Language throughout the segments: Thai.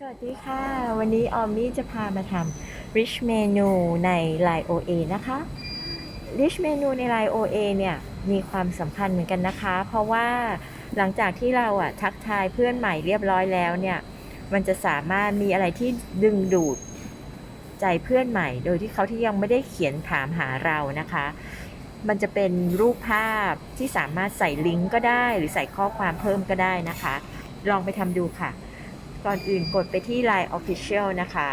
สวัสดีค่ะ วันนี้ออมมี่จะพามาทำ rich menu ใน Line OA นะคะ rich menu ใน Line OA เนี่ยมีความสำคัญเหมือนกันนะคะ เพราะว่าหลังจากที่เราอะทักทายเพื่อนใหม่เรียบร้อยแล้วเนี่ยมันจะสามารถมีอะไรที่ดึงดูดใจเพื่อนใหม่ โดยที่เขาที่ยังไม่ได้เขียนถามหาเรานะคะ มันจะเป็นรูปภาพที่สามารถใส่ลิงก์ก็ได้ หรือใส่ข้อความเพิ่มก็ได้นะคะ ลองไปทำดูค่ะ ก่อนอื่นกดไปที่ Line Official นะคะ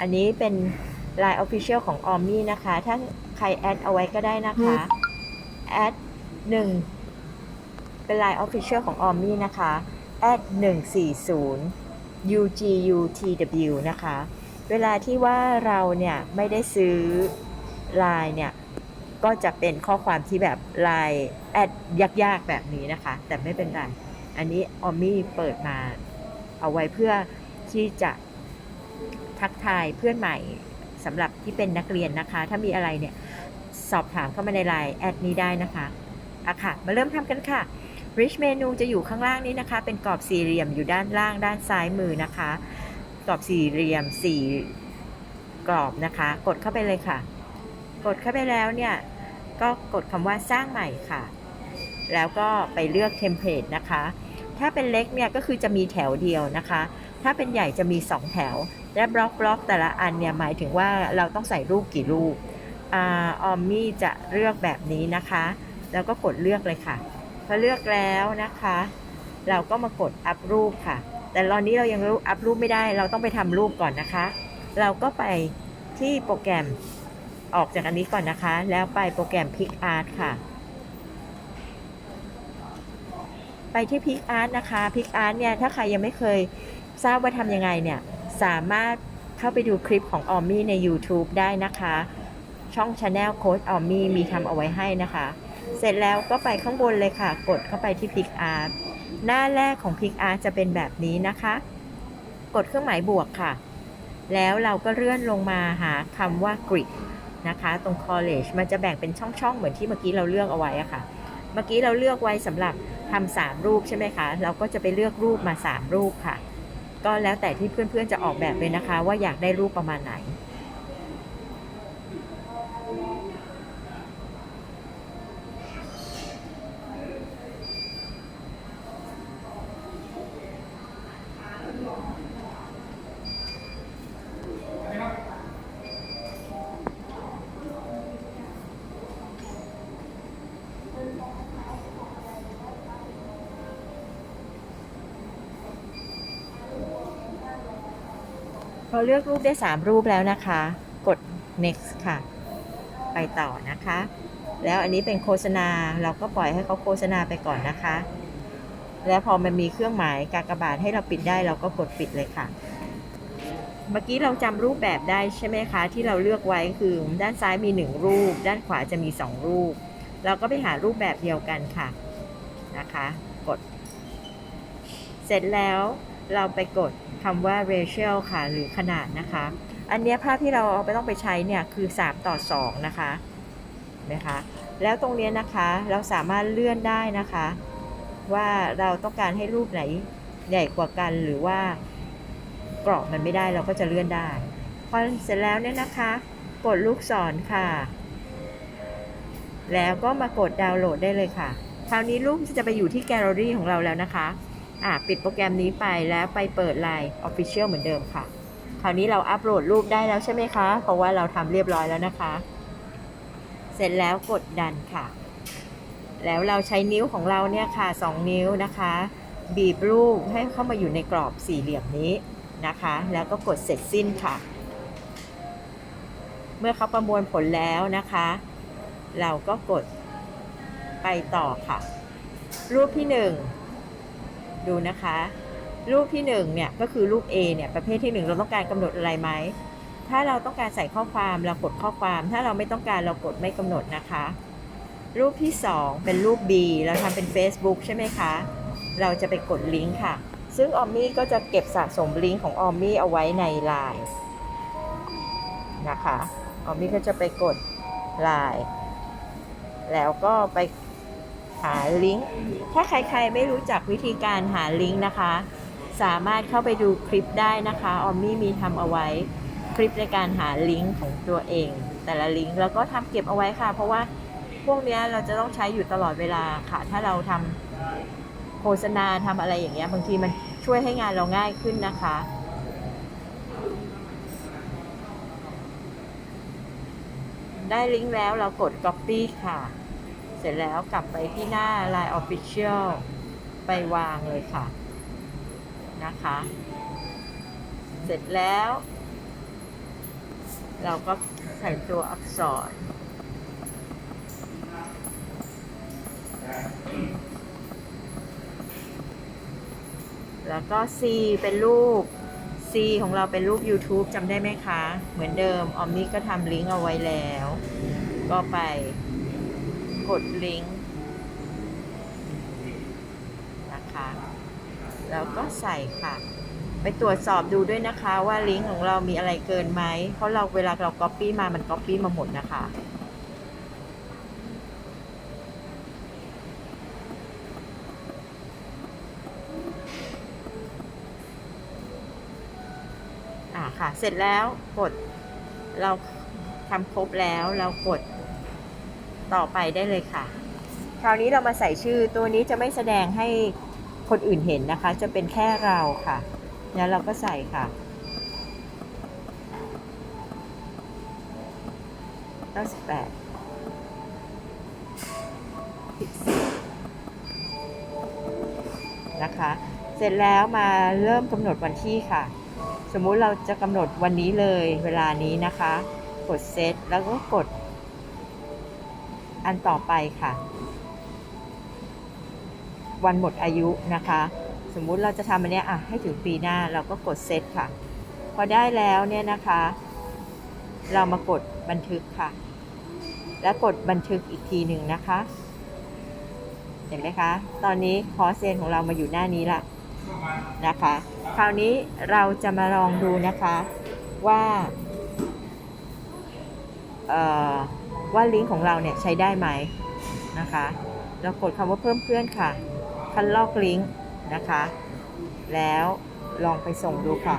อันนี้เป็น Line Official ของ o m m y นะคะ ถ้าใครแอดเอาไว้ก็ได้นะคะ แอด1เป็น Line Official ของ o m m y นะคะแอด140 UGUTW นะคะ เวลาที่ว่าเราเนี่ยไม่ได้ซื้อ Line เนี่ยก็จะเป็นข้อความที่แบบ Line แอดยากๆแบบนี้นะคะ แต่ไม่เป็นไร อันนี้ออมมี่เปิดมาเอาไว้เพื่อที่จะทักทายเพื่อนใหม่สำหรับที่เป็นนักเรียนนะคะ ถ้ามีอะไรเนี่ยสอบถามเข้ามาในไลน์แอดนี้ได้นะคะอะค่ะ มาเริ่มทำกันค่ะ Rich Menu จะอยู่ข้างล่างนี้นะคะ เป็นกรอบสี่เหลี่ยมอยู่ด้านล่างด้านซ้ายมือนะคะ กรอบสี่เหลี่ยมสี่กรอบนะคะ กดเข้าไปเลยค่ะ กดเข้าไปแล้วเนี่ย ก็กดคำว่าสร้างใหม่ค่ะ แล้วก็ไปเลือกเทมเพลตนะคะ ถ้าเป็นเล็กเนี่ยก็คือจะมีแถวเดียวนะคะ ถ้าเป็นใหญ่จะมี 2 แถว และบล็อกบล็อกแต่ละอันเนี่ยหมายถึงว่าเราต้องใส่รูปกี่รูปอออมมี่จะเลือกแบบนี้นะคะ แล้วก็กดเลือกเลยค่ะพอเลือกแล้วนะคะ เราก็มากดอัพรูปค่ะ แต่ตอนนี้เรายังอัพรูปไม่ได้ เราต้องไปทำรูปก่อนนะคะ เราก็ไปที่โปรแกรมออกจากอันนี้ก่อนนะคะ แล้วไปโปรแกรม PicArt ค่ะ ไปที่พิกอาร์ตนะคะพิกอาร์ตเนี่ยถ้าใครยังไม่เคยทราบว่าทำยังไงเนี่ยสามารถเข้าไปดูคลิปของออมมี่ใน YouTube ได้นะคะ ช่อง Channel โค้ดออมมี่มีทำเอาไว้ให้นะคะ เสร็จแล้วก็ไปข้างบนเลยค่ะ กดเข้าไปที่พิกอาร์ตหน้าแรกของพิกอาร์ตจะเป็นแบบนี้นะคะ กดเครื่องหมายบวกค่ะ แล้วเราก็เลื่อนลงมาหาคำว่า grid นะคะตรง college มันจะแบ่งเป็นช่องๆ เหมือนที่เมื่อกี้เราเลือกเอาไว้อะค่ะ เมื่อกี้เราเลือกไว้สำหรับ ทำสามรูปใช่ไหมคะ เราก็จะไปเลือกรูปมาสามรูปค่ะ ก็แล้วแต่ที่เพื่อนๆจะออกแบบเลยนะคะ ว่าอยากได้รูปประมาณไหน อเลือกรูปได้ 3 รูปแล้วนะคะ กด next ค่ะ ไปต่อนะคะ แล้วอันนี้เป็นโฆษณาเราก็ปล่อยให้เขาโฆษณาไปก่อนนะคะ แล้วพอมันมีเครื่องหมายกากบาทให้เราปิดได้เราก็กดปิดเลยค่ะ เมื่อกี้เราจำรูปแบบได้ใช่ไหมคะ ที่เราเลือกไว้คือด้านซ้ายมี 1 รูป ด้านขวาจะมี 2 รูป เราก็ไปหารูปแบบเดียวกันค่ะนะคะ กด เสร็จแล้ว เราไปกดคำว่า ratio ค่ะ หรือขนาดนะคะ อันเนี้ยภาพที่เราเอาไปต้องไปใช้เนี่ยคือ 3 ต่อ 2 นะคะเห็นะคะ แล้วตรงเนี้ยนะคะเราสามารถเลื่อนได้นะคะ ว่าเราต้องการให้รูปไหนใหญ่กว่ากันหรือว่ากรอบมันไม่ได้เราก็จะเลื่อนได้ พอเสร็จแล้วเนี่ยนะคะ กดลูกศรค่ะ แล้วก็มากดดาวน์โหลดได้เลยค่ะ คราวนี้รูปจะไปอยู่ที่แกลเลอรี่ของเราแล้วนะคะ อะปิดโปรแกรมนี้ไปแล้วไปเปิด Line Official เหมือนเดิมค่ะ คราวนี้เราอัปโหลดรูปได้แล้วใช่ไหมคะ เพราะว่าเราทำเรียบร้อยแล้วนะคะ เสร็จแล้วกดดันค่ะ แล้วเราใช้นิ้วของเราเนี่ยค่ะ 2 นิ้วนะคะ บีบรูปให้เข้ามาอยู่ในกรอบสี่เหลี่ยมนี้นะคะ แล้วก็กดเสร็จสิ้นค่ะ เมื่อเขาประมวลผลแล้วนะคะ เราก็กดไปต่อค่ะ รูปที่หนึ่ง ดูนะคะ รูปที่1เนี่ยก็คือรูป A เนี่ยประเภทที่ 1 เราต้องการกำหนดอะไรไหม ถ้าเราต้องการใส่ข้อความเรากดข้อความ ถ้าเราไม่ต้องการเรากดไม่กำหนดนะคะ รูปที่ 2 เป็นรูป B เราทำเป็น Facebook ใช่ไหมคะ เราจะไปกดลิงก์ค่ะ ซึ่งออมมี่ก็จะเก็บสะสมลิงก์ของออมมี่เอาไว้ใน Line นะคะออมมี่ก็จะไปกด Line แล้วก็ไป หาลิงก์ ถ้าใครๆไม่รู้จักวิธีการหาลิงก์นะคะ สามารถเข้าไปดูคลิปได้นะคะ ออมมี่มีทำเอาไว้คลิปในการหาลิงก์ของตัวเอง แต่ละลิงก์แล้วก็ทำเก็บเอาไว้ค่ะ เพราะว่าพวกเนี้ยเราจะต้องใช้อยู่ตลอดเวลาค่ะ ถ้าเราทำโฆษณาทำอะไรอย่างเงี้ยบางทีมันช่วยให้งานเราง่ายขึ้นนะคะได้ลิงก์แล้วเรากด copy ค่ะ เสร็จแล้วกลับไปที่หน้า Line Official ไปวางเลยค่ะ นะคะ เสร็จแล้ว เราก็ใส่ตัวอักษร แล้วก็ C เป็นรูป C ของเราเป็นรูป YouTube จำได้ไหมคะ เหมือนเดิม ออมนี่ก็ทำลิงก์เอาไว้แล้ว ก็ไป กดลิงก์นะคะแล้วก็ใส่ค่ะ ไปตรวจสอบดูด้วยนะคะว่าลิงก์ของเรามีอะไรเกินไหมเพราะเราเวลาเรา Copy มามัน Copy มาหมดนะคะอ่าค่ะ เสร็จแล้วกดเราทำครบแล้วเรากด ต่อไปได้เลยค่ะ คราวนี้เรามาใส่ชื่อตัวนี้จะไม่แสดงให้คนอื่นเห็นนะคะ จะเป็นแค่เราค่ะแล้วเราก็ใส่ค่ะ 98นะคะ เสร็จแล้วมาเริ่มกำหนดวันที่ค่ะ สมมุติเราจะกำหนดวันนี้เลยเวลานี้นะคะ กดเซตแล้วก็กด อันต่อไปค่ะ วันหมดอายุนะคะ สมมุติเราจะทำอันนี้อะให้ถึงปีหน้าเราก็กดเซตค่ะ พอได้แล้วเนี่ยนะคะ เรามากดบันทึกค่ะ แล้วกดบันทึกอีกทีหนึ่งนะคะเห็นไหมคะ ตอนนี้คอเซนของเรามาอยู่หน้านี้ละนะคะ คราวนี้เราจะมาลองดูนะคะว่า เอ่อ ว่าลิงก์ของเราเนี่ยใช้ได้ไหมนะคะเรากดคำว่าเพิ่มเพื่อนค่ะ คันลอกลิงก์นะคะ แล้วลองไปส่งดูค่ะ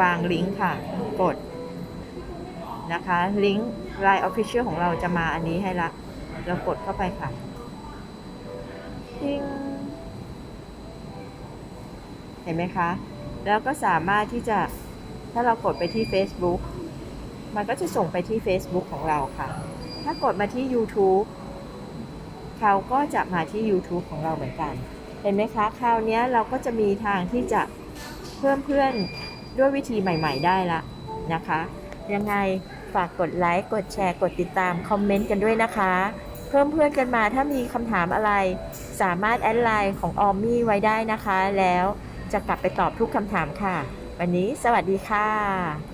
วางลิงก์ค่ะ กดนะคะลิงก์ Line Official ของเราจะมาอันนี้ให้ละ เรากดเข้าไปค่ะติ๊งเห็นไหมคะ แล้วก็สามารถที่จะถ้าเรากดไปที่ Facebook มันก็จะส่งไปที่ Facebook ของเราค่ะ ถ้ากดมาที่ YouTube เขาก็จะมาที่ YouTube ของเราเหมือนกัน เห็นไหมคะ คราวนี้เราก็จะมีทางที่จะเพิ่มเพื่อนด้วยวิธีใหม่ ๆ ได้ละนะคะ ยังไงฝากกดไลค์ กดแชร์ กดติดตาม คอมเมนต์กันด้วยนะคะ เพิ่มเพื่อนกันมาถ้ามีคำถามอะไร สามารถแอดไลน์ของออมมี่ไว้ได้นะคะ แล้วจะกลับไปตอบทุกคำถามค่ะ วันนี้สวัสดีค่ะ